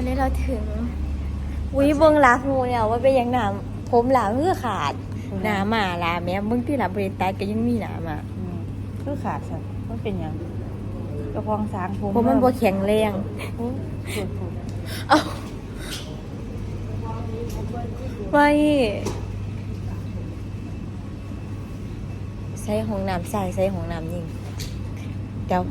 อนนี้เราถึงวิเบิ้งหลาหูเนี่ยว่าเป็นหยังหนามผมหลาเพื่อขาดหนามาหลาแม่มึงที่หลาบริตายก็ยังมีหนามาอืมคือขาดสัตว์มันเป็นหยังกระพองสางผมผมมันบ่แข็งแรงโอ้ยปวดปวดเอ้าไม่ใส่ห้องน้ำใส่ใส่ห้องน้ำยิงเดี๋ยว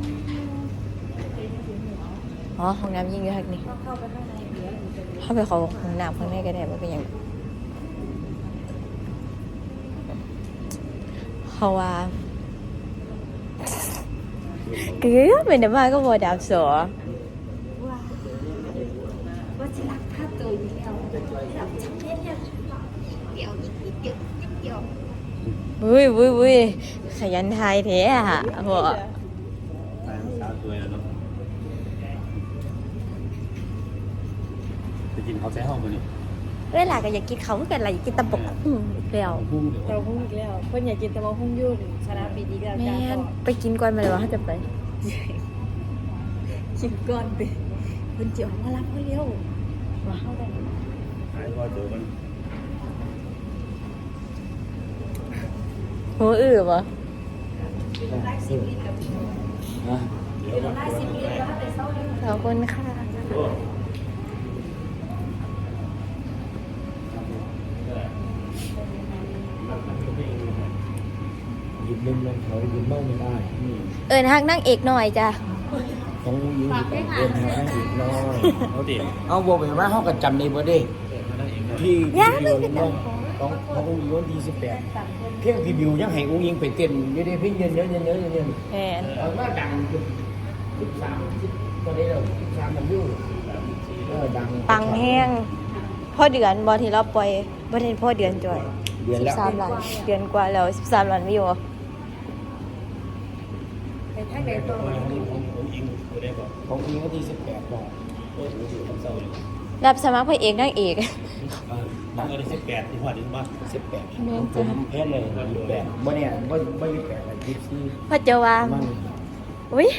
อ๋อห้องน้ำยิงอยู่ทางนี้เข้าไปข้างในเดี๋ยวมันจะเข้าไปขอห้องน้ำข้างในก็ได้ว่าเป็นหยังเพราะว่าเกือบเป็นแต่ว่าก็บ่ดับสอว่าว่าจะรักภาพตัวอยู่แล้วแบบทำเล่นเนี่ยเดี๋ยวอีกนิดเดียวนิดเดียววุ้ยวุ้ยวุ้ยขยันทายแท้อะพ่อต ไปกินข้าวแซ่ห้องมานี่เวลาก็อยากกินเขาวคือกันอะไรอยากกินตะบกหุ่งอีกแล้วพุ่งเดี๋ยวเราพุ่งอีกแล้วเพิ่นอยากกินแต่ว่าพุ่งยุ่นชนะปีนี้แล้วแม่จ้านไปกินก่อนมาเลยว่าเขาจะไปกินก่อนไปเพิ่นเจียวมารับเขาเร็วว่าเข้าไปหายพอเจอมันโหอื้อปะได้สิบลิตรกับฮะเดี๋ยวมันได้สิบลิตรแล้วแต่เศร้าเลยขอบคุณค่ะห ยิบมุมลงเขาหยิบเมาไม่ได้เอิญฮักนั่งเอกหน่อยจ้ะต้องยิงเดินหาให้อีกน้อยเขาดิเอาบอกไปว่าเขาก็จำในบ่ได้ที่ที่บิวน้องต้องเขาอุ้งยิงวันที่สิบแปดเพียงพี่บิวยังให้อุ้งยิงไปเต้นอยู่ในเพียงเยอะเยอะเยอะเยอะเยอะแมนเอาว่าดังสิบสามสิบตอนนี้เราสิบสามมันอยู่เออดังปังแห้งพ่อเดือนบอที่เราปล่อยบอเห็นพ่อเดือนจ่อยเดือนสิบแล้วสามล้านเดือนกว่าแล้วสิบสามล้านวิว อะไปทางไหนต่อผมยิงกูได้บอกของอุ้งยิงวันที่สิบแปดบอกโอ้ยอยู่คำเศร้าเลยรับสมัครพระเอกนั่งเอกน้องเออสิบแปดที่หัวดิ้นบ้าสิบแปดแม่นผจ้ะมแพ้เลยยี่สิบแปดบ่เนี่ยบ่บ่ยี่สิบแปดเลยยี่สิบสี่พ่อเจาว่ามันอุ้ย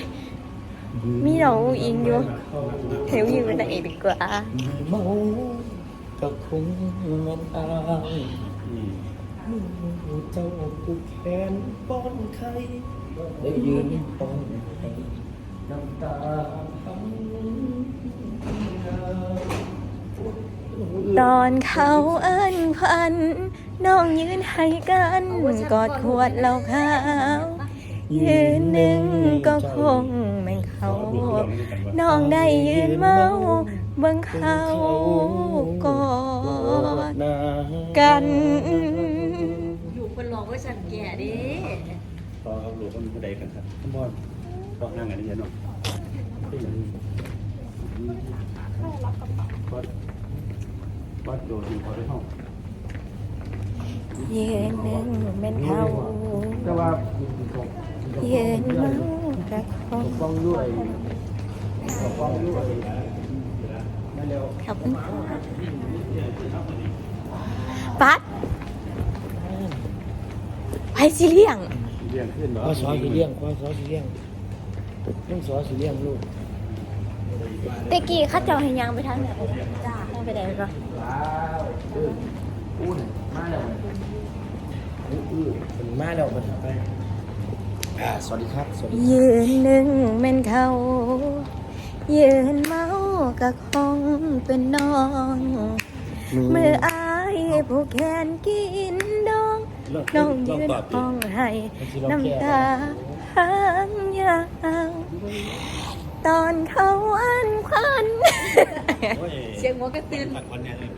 มีน้องอูอิงอยู่เฮวยิงเป็นนางเอกดีกว่าเมาก็คงมันอายอืมเจ้าผูกแขนป้อนไข่ ได้ยืนป้อนไข่น้ำตาพังตอนเขาเอิ้นพันน้องยืนให้กันกอดขวดเหล้าขาวยืนหนึ่งก็คงแม่งเขา น้องได้ยืนเมาเบิ่งเขากอดกัน อยู่คนหลอกว่าฉันแก่ดิ พอเขาหลวงคนผู้ใดกันครับท่านพ่อก็นั่งกันนี่เนาะวัดวัดโดดที่พอได้ห้องยืนหนึ่งแม่นเขาแต่ว่ายืนเมากระคงฟ้องด้วยฟ้องด้วยมาเร็วขอบคุณปัดไปสิเลี้ยง เลี้ยงขึ้นเนาะพ่อสอนสีเลี้ยงพ่อสอนสีเลี้ยงลุงสอนสีเลี้ยงลูกตะกี้เข้าเจ้าให้ยังไปทางไหนจ้าทางไปไหนก็ว้าวอื้ออุ้นมาแล้วอื้ออื้อเป็นมาแล้วมันไปอ่าสวัสดีครับ สวัสดียืนหนึ่งแม่นเขา ยืนเมากะคงเป็นน้อง เมื่ออายผู้แขนกินดอง น้องยืนห้องให้น้ำตาหางยาวตอนเขาอันควันเสียงหัวกระตือนปัดวันเนี่ยเลย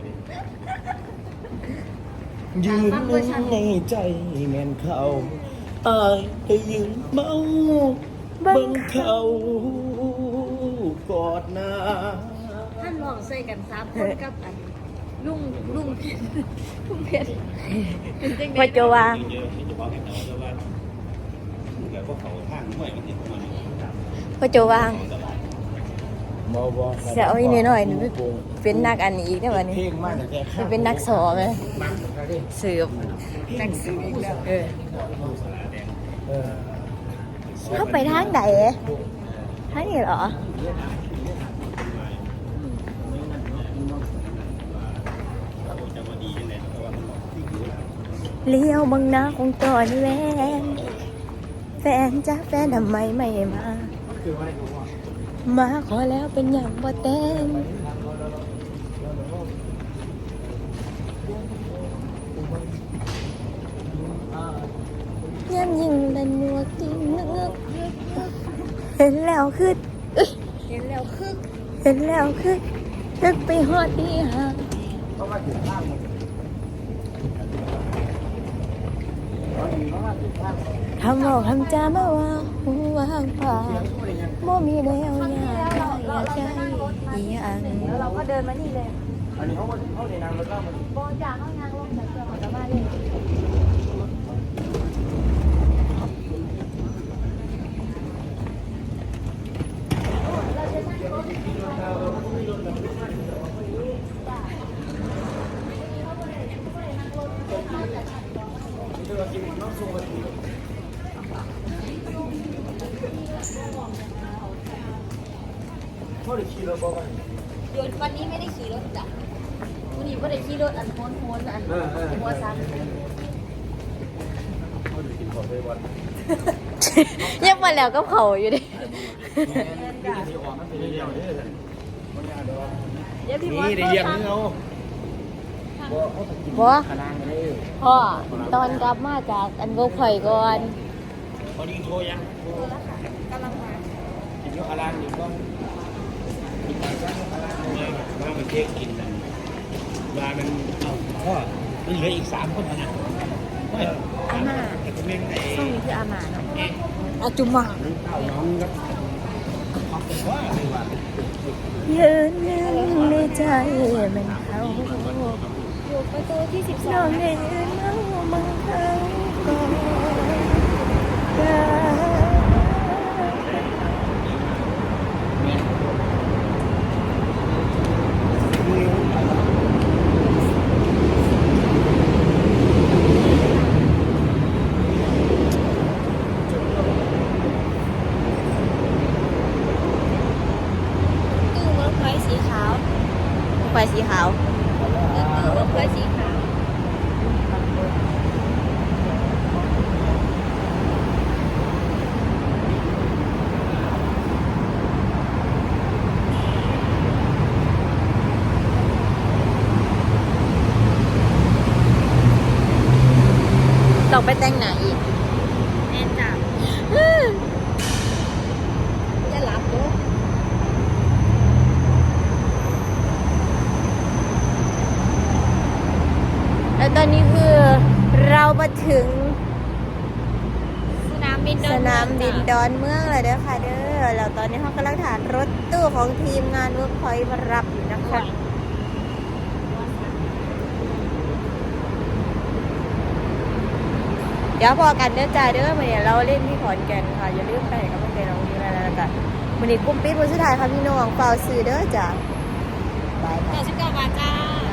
ยืนหนึ่งในใจแม่นเขาอายได้ยืนเมาเบิ่งเขากอดหน้าท่านลองใส่กันสามคนกับอัน ลุงลุงลุงเพชรเป็นจังพอจะวางเยอะที่จะบอกให้เราว่าเกิดพวกเขาข้างห้วยมันติดมาพอจะวางบ่บ่เสียเอาอีกหน่อยๆหนูเป็นนักอันนี้อีกได้วันเพลนี้งมากแต่แค่เป็นนักสอไหมมากแต่ดิสืบนักสืบอีกแล้วเออเออเข้าไปทางไหนทางนี้เหรอ เลี้ยวบังนาของตอนแวนแฟนจ้าแฟนทำไมไม่มา มาขอแล้วเป็นอย่างบ่เต้นย้ำยิงดันนัวกินนื้อเห็นแล้วคือเห็นแล้วคึกเห็นแล้วคือนึกไปฮอดดีหา คำบอกคำจามาว่าหูวางเปล่าบ่มีแนวอยากได้อยากใจอีหยังแล้วเราก็เดินมานี่เลยอันนี้เขาเขาในนามรถล่ามันบอจากห้องนางลงจากเครื่องของจะมาเลย เขาได้ขี่รถบอกว่าเดี๋ยววันนี้ไม่ได้ขี่รถจ้ะวันนี้ไม่ได้ขี่รถอันโค้นโค้นอันหัวซันเขาอยู่กินของไปวันยังมาแล้วก็เผาอยู่ดิที่ออกมันเป็นเรื่องนี้เลยเดี๋ยวพี่บอนี่สได้เยี่ยมนี่เอาบ่ขนาดนี้พ่อตอนกลับมาจากอันโกข่อยก่อนพอดีโทรยังโทรแล้วค่ะกำลังมากินยกอาลานอยู่ก็กินไปก็ยกอาลานเลย ว่ามันเทกินนั่นว่ามันเอาพ่อมันเหลืออีกสามคนนะไม่อาม่าแต่ก็แม่งไอ้ช่วงนี้คืออาหมาเนาะอาจุมาเอาน้องก็ขอบคุณว่าเลยว่ายืนหนึ่งในใจมันเขาอยู่ประตูที่สิบสน้อองงเห็นน้องมันเขาก่อนกัน ตู้เวิร์กไฟสีขาว ไฟสีขาว เวิร์กไฟสีขาวต้องไปแต่งหน้าอีก แอนจับจะหลับเด้อ แล้วต อนนี้คือเรามาถึงสนามบินสนามบินดอนเมืองแล้วเด้อค่ะเด้อแล้วตอนนี้เขากำลังฐานรถตู้ของทีมงานเวิร์กพอยต์มารับอยู่นะคะเดี๋ยวพอกันเด้อจ้าเด้อมื่อนี้เราเล่นที่ขอนแก่นค่ะอย่าลืมไปกับเพื่อนเราที่นั่นแล้วกันมื่อนี้กลุ่มปิดวันสุดท้ายค่ะพี่น้องเป่าซื้อเด้อจ้าบายเก้าสิบเก้าบาทจ้าค่ะ